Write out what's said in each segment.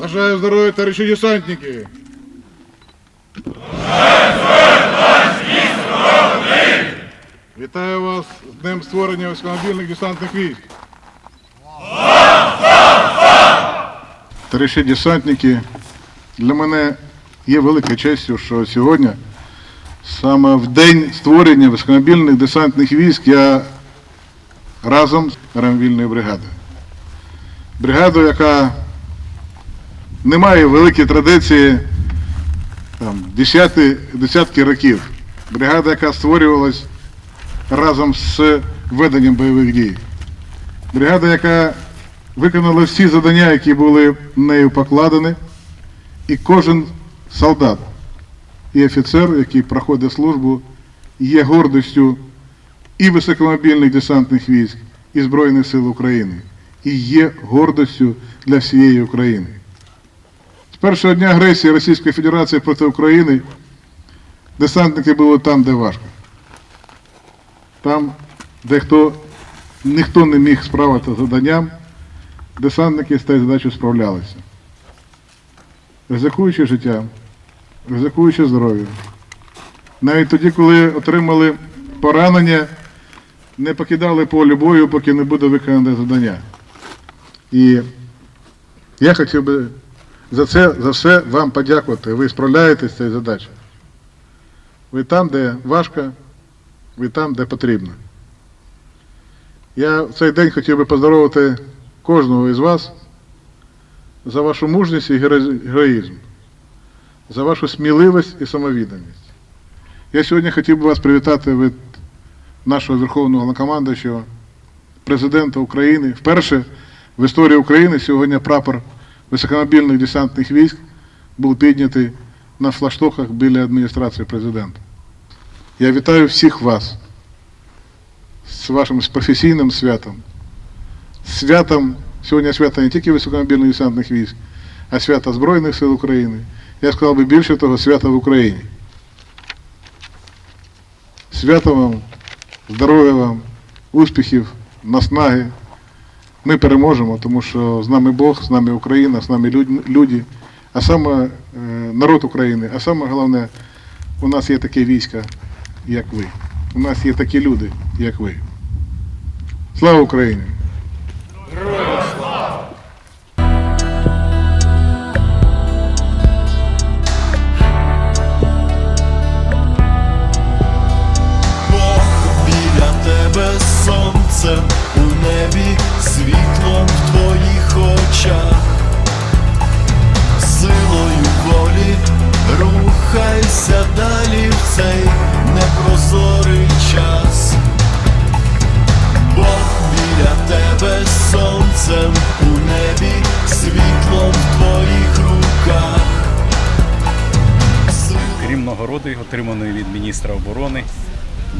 Бажаю здоров'я, товариші десантники! Вітаю вас з Днем створення військомобільних десантних військ. Товариші десантники, для мене є великою честю, що сьогодні, саме в день створення військомобільних десантних військ, я разом з рамвільною бригадою. Бригадою, яка не має великої традиції там, десяти, десятки років. Бригада, яка створювалась разом з веденням бойових дій. Бригада, яка виконала всі завдання, які були нею покладені, і кожен солдат і офіцер, який проходить службу, є гордістю і високомобільних десантних військ, і Збройних сил України, і є гордістю для всієї України. Першого дня агресії Російської Федерації проти України десантники були там, де важко. Там, де хто, ніхто не міг справити з завданням, десантники з цією задачею справлялися. Ризикуючи життям, ризикуючи здоров'ям. Навіть тоді, коли отримали поранення, не покидали поле бою, поки не буде виконане завдання. І я хотів би за це за все вам подякувати. Ви справляєтесь з цією задачею. Ви там, де важко, ви там, де потрібно. Я в цей день хотів би поздоровити кожного із вас за вашу мужність і героїзм, за вашу сміливість і самовідданість. Я сьогодні хотів би вас привітати від нашого Верховного Головнокомандуючого, президента України. Вперше в історії України сьогодні прапор високомобільних десантних військ був піднятий на флаштоках біля адміністрації президента. Я вітаю всіх вас з вашим професійним святом. Святом, сьогодні свято не тільки високомобільних десантних військ, а свято Збройних сил України. Я сказав би більше того, свято в Україні. Свято вам, здоров'я вам, успіхів, наснаги. Ми переможемо, тому що з нами Бог, з нами Україна, з нами люди, а саме е, народ України, а саме головне, у нас є таке військо, як ви. У нас є такі люди, як ви. Слава Україні! Цей непрозорий час. Бог біля тебе сонцем у небі, світлом в твоїх руках. Крім нагороди, отриманої від міністра оборони,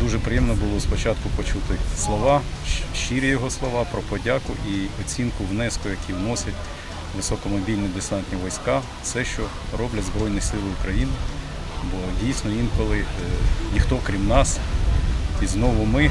дуже приємно було спочатку почути слова, щирі його слова про подяку і оцінку внеску, які вносять високомобільні десантні війська, все, що роблять Збройні Сили України. Бо дійсно інколи е, ніхто крім нас, і знову ми